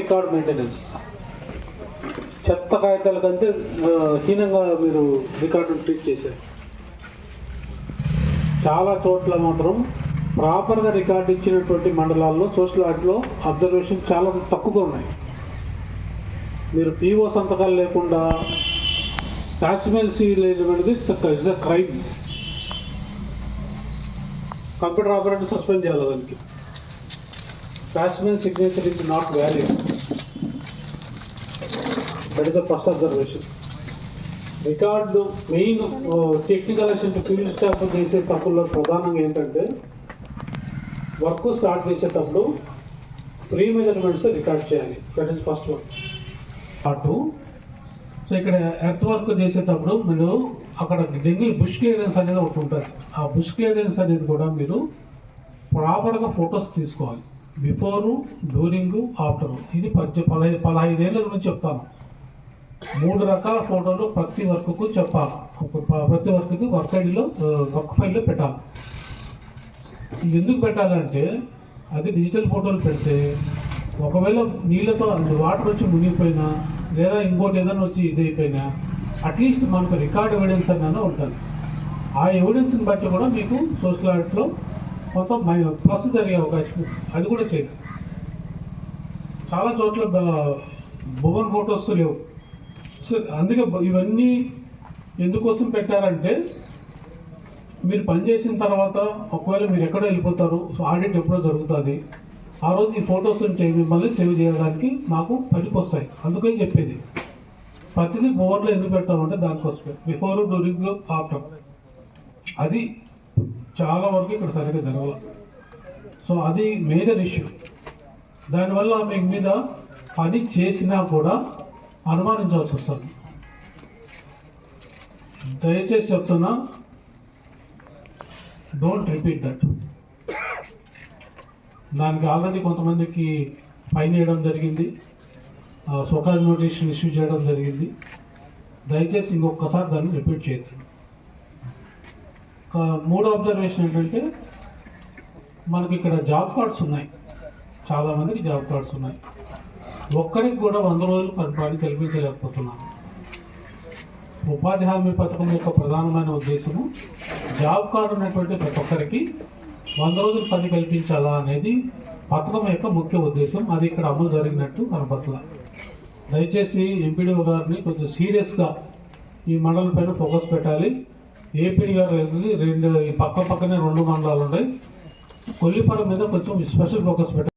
Record maintenance చెత్త కాగితాల కంటే హీనంగా మీరు రికార్డును ట్రీట్ చేశారు. చాలా చోట్ల మాత్రం ప్రాపర్గా రికార్డు ఇచ్చినటువంటి మండలాల్లో సోషల్ ఆర్ట్లో అబ్జర్వేషన్ చాలా తక్కువగా ఉన్నాయి. మీరు పీఓ సంతకాలు లేకుండా కాసిమెల్సీ లేనటువంటిది is a crime computer operator suspend చేయాలి దానికి. కాసిమెల్ signature is not valid that is the first observation record main technical assistant field staff చేసే తప్పుల్లో ప్రధానంగా ఏంటంటే వర్క్ స్టార్ట్ చేసేటప్పుడు ప్రీ మెజర్మెంట్స్ రికార్డ్ చేయాలి దట్ ఈస్ ఫస్ట్ వన్ అటు సో ఇక్కడ ఎర్త్ వర్క్ చేసేటప్పుడు మీరు అక్కడ జంగిల్ బుష్ క్లియరెన్స్ అనేది ఒకటి ఉంటుంది. ఆ బుష్ క్లియరెన్స్ అనేది కూడా మీరు ప్రాపర్గా ఫొటోస్ తీసుకోవాలి. Before during after. ఇది పద్దె పదహైదు పదహైదేళ్ళ గురించి చెప్తాను. మూడు రకాల ఫోటోలు ప్రతి వర్క్కు చెప్పాలి. ప్రతి వర్క్కి వర్క్ ఐడిలో వర్క్ ఫైల్లో పెట్టాలి. ఇది ఎందుకు పెట్టాలంటే అది డిజిటల్ ఫోటోలు పెడితే ఒకవేళ నీళ్ళతో వాటర్ వచ్చి మునిగిపోయినా లేదా ఇంకోటి ఏదైనా వచ్చి ఇదైపోయినా అట్లీస్ట్ మనకు రికార్డ్ ఎవిడెన్స్ అన్నా ఉంటుంది. ఆ ఎవిడెన్స్ని బట్టి కూడా మీకు సోషల్ ఆర్ట్లో మొత్తం ప్లస్ జరిగే అవకాశం అది కూడా చేయదు చాలా చోట్ల భువన్ ఫోటోస్ లేవు. సో అందుకే ఇవన్నీ ఎందుకోసం పెట్టారంటే మీరు పనిచేసిన తర్వాత ఒకవేళ మీరు ఎక్కడో వెళ్ళిపోతారు సో ఆడిట్ ఎప్పుడో జరుగుతుంది. ఆ రోజు ఈ ఫొటోస్ ఉంటే మిమ్మల్ని సేవ్ చేయడానికి మాకు పనికొస్తాయి. అందుకని చెప్పేది. ప్రతిదీ బోర్డులో ఎందుకు పెడతామంటే దానికోసమే. Before during after. అది చాలా వరకు ఇక్కడ సరిగ్గా జరగదు సో అది మేజర్ ఇష్యూ. దానివల్ల మీకు మీద పని చేసినా కూడా అనుమానించవలసి వస్తుంది. దయచేసి చెప్తున్నా డోంట్ రిపీట్ దట్ దానికి ఆల్రెడీ కొంతమందికి ఫైన్ వేయడం జరిగింది. సోకాజ్ నోటిఫికేషన్ ఇష్యూ చేయడం జరిగింది. దయచేసి ఇంకొకసారి దాన్ని రిపీట్ చేయొద్దు. మూడో అబ్జర్వేషన్ ఏంటంటే మనకి ఇక్కడ జాబ్ కార్డ్స్ ఉన్నాయి. చాలామందికి జాబ్ కార్డ్స్ ఉన్నాయి. ఒక్కరికి కూడా వంద రోజులు పని కల్పించలేకపోతున్నాం. ఉపాధి హామీ పథకం యొక్క ప్రధానమైన ఉద్దేశము జాబ్ కార్డు ఉన్నటువంటి ప్రతి ఒక్కరికి వంద రోజులు పని కల్పించాలా అనేది పథకం యొక్క ముఖ్య ఉద్దేశం. అది ఇక్కడ అమలు జరిగినట్టు కనపట్ల దయచేసి ఎంపీడీఓ గారిని కొంచెం సీరియస్గా ఈ మండలం పైన ఫోకస్ పెట్టాలి. ఏపీడీ గారు రెండు ఈ పక్క పక్కనే రెండు మండలాలు ఉన్నాయి కొల్లిపర మీద కొంచెం స్పెషల్ ఫోకస్ పెట్టారు